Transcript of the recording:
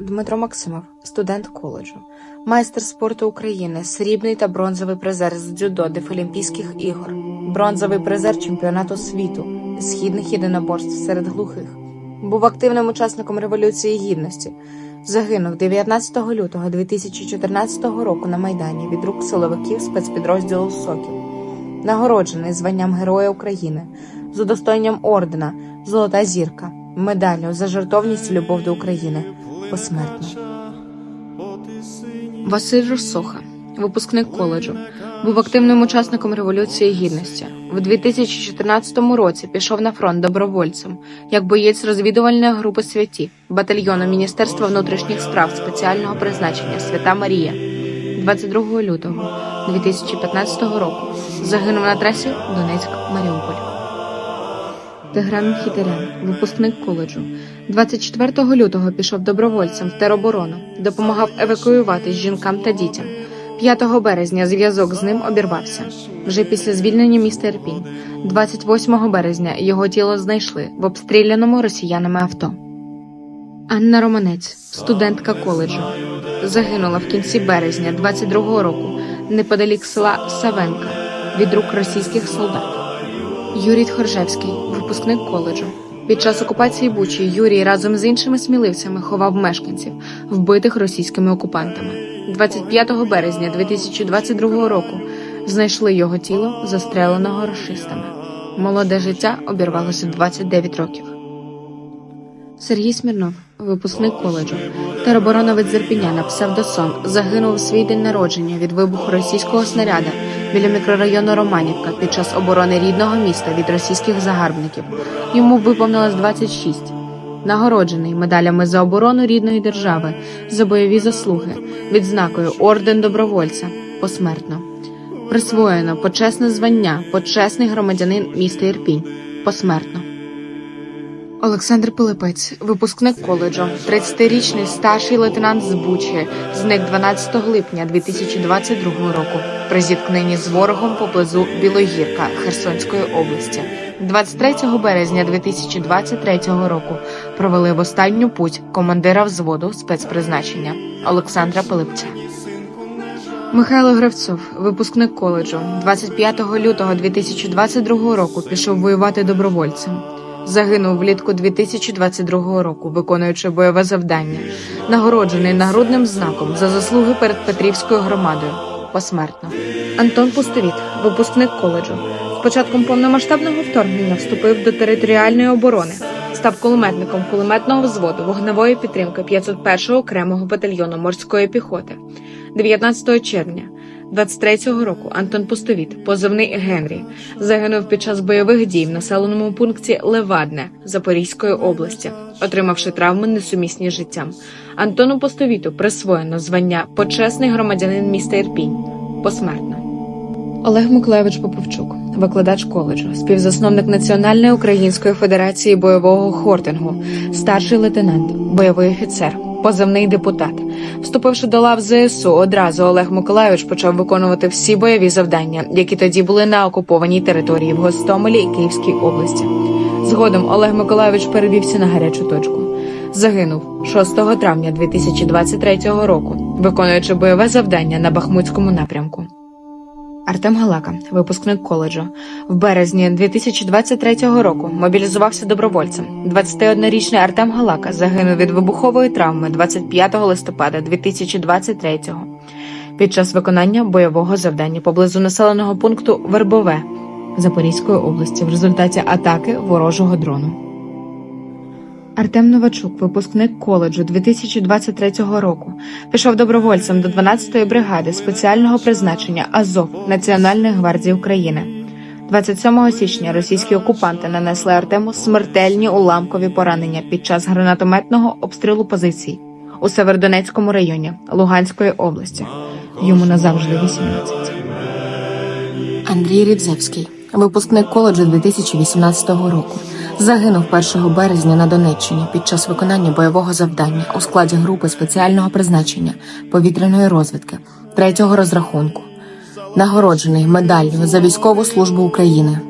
Дмитро Максимов, студент коледжу, майстер спорту України, срібний та бронзовий призер з дзюдо Дефолімпійських ігор, бронзовий призер чемпіонату світу східних єдиноборств серед глухих. Був активним учасником Революції Гідності. Загинув 19 лютого 2014 року на Майдані від рук силовиків спецпідрозділу Сокіл. Нагороджений званням Героя України з удостоєнням ордена Золота зірка, медаллю за жертовність і любов до України посмертно. Василь Росоха, випускник коледжу, був активним учасником Революції Гідності. В 2014 році пішов на фронт добровольцем як боєць розвідувальної групи святі батальйону Міністерства внутрішніх справ спеціального призначення Свята Марія. 22 лютого 2015 року загинув на трасі Донецьк-Маріуполь. Тигран Хітерян, випускник коледжу. 24 лютого пішов добровольцем в тероборону, допомагав евакуюватись жінкам та дітям. 5 березня зв'язок з ним обірвався. Вже після звільнення міста Ірпінь. 28 березня його тіло знайшли в обстріляному росіянами авто. Анна Романець, студентка коледжу, загинула в кінці березня 22-го року неподалік села Савенка від рук російських солдат. Юрій Тхоржевський, випускник коледжу. Під час окупації Бучі Юрій разом з іншими сміливцями ховав мешканців, вбитих російськими окупантами. 25 березня 2022 року знайшли його тіло, застреленого рашистами. Молоде життя обірвалося в 29 років. Сергій Смірнов, випускник коледжу, теробороновець з Ірпіня на псевдосон, загинув у свій день народження від вибуху російського снаряда біля мікрорайону Романівка під час оборони рідного міста від російських загарбників. Йому виповнилось 26. Нагороджений медалями за оборону рідної держави, за бойові заслуги, відзнакою орден добровольця посмертно. Присвоєно почесне звання, почесний громадянин міста Ірпінь посмертно. Олександр Пилипець, випускник коледжу, 30-річний старший лейтенант з Бучі, зник 12 липня 2022 року при зіткненні з ворогом поблизу Білогірка Херсонської області. 23 березня 2023 року провели в останню путь командира взводу спецпризначення Олександра Пилипця. Михайло Гравцов, випускник коледжу, 25 лютого 2022 року пішов воювати добровольцем. Загинув влітку 2022 року, виконуючи бойове завдання, нагороджений нагрудним знаком за заслуги перед Петрівською громадою посмертно. Антон Пустовіт, випускник коледжу, з початком повномасштабного вторгнення вступив до територіальної оборони, став кулеметником кулеметного взводу вогневої підтримки 501-го окремого батальйону морської піхоти. 19 червня 23-го року Антон Пустовіт, позивний Генрі, загинув під час бойових дій в населеному пункті Левадне Запорізької області, отримавши травми несумісні з життям. Антону Пустовіту присвоєно звання почесний громадянин міста Ірпінь посмертно. Олег Миколаєвич Поповчук, викладач коледжу, співзасновник Національної української федерації бойового хортингу, старший лейтенант, бойовий офіцер, позивний депутат. Вступивши до лав ЗСУ, одразу Олег Миколайович почав виконувати всі бойові завдання, які тоді були на окупованій території в Гостомелі і Київській області. Згодом Олег Миколайович перевівся на гарячу точку. Загинув 6 травня 2023 року, виконуючи бойове завдання на Бахмутському напрямку. Артем Галака, випускник коледжу, в березні 2023 року мобілізувався добровольцем. 21-річний Артем Галака загинув від вибухової травми 25 листопада 2023-го під час виконання бойового завдання поблизу населеного пункту Вербове Запорізької області в результаті атаки ворожого дрону. Артем Новачук, випускник коледжу 2023 року, пішов добровольцем до 12-ї бригади спеціального призначення Азов Національної гвардії України. 27 січня російські окупанти нанесли Артему смертельні уламкові поранення під час гранатометного обстрілу позицій у Севердонецькому районі Луганської області. Йому назавжди 18. Андрій Рідзевський, випускник коледжу 2018 року, загинув 1 березня на Донеччині під час виконання бойового завдання у складі групи спеціального призначення повітряної розвідки третього розрахунку, нагороджений медаллю за військову службу України.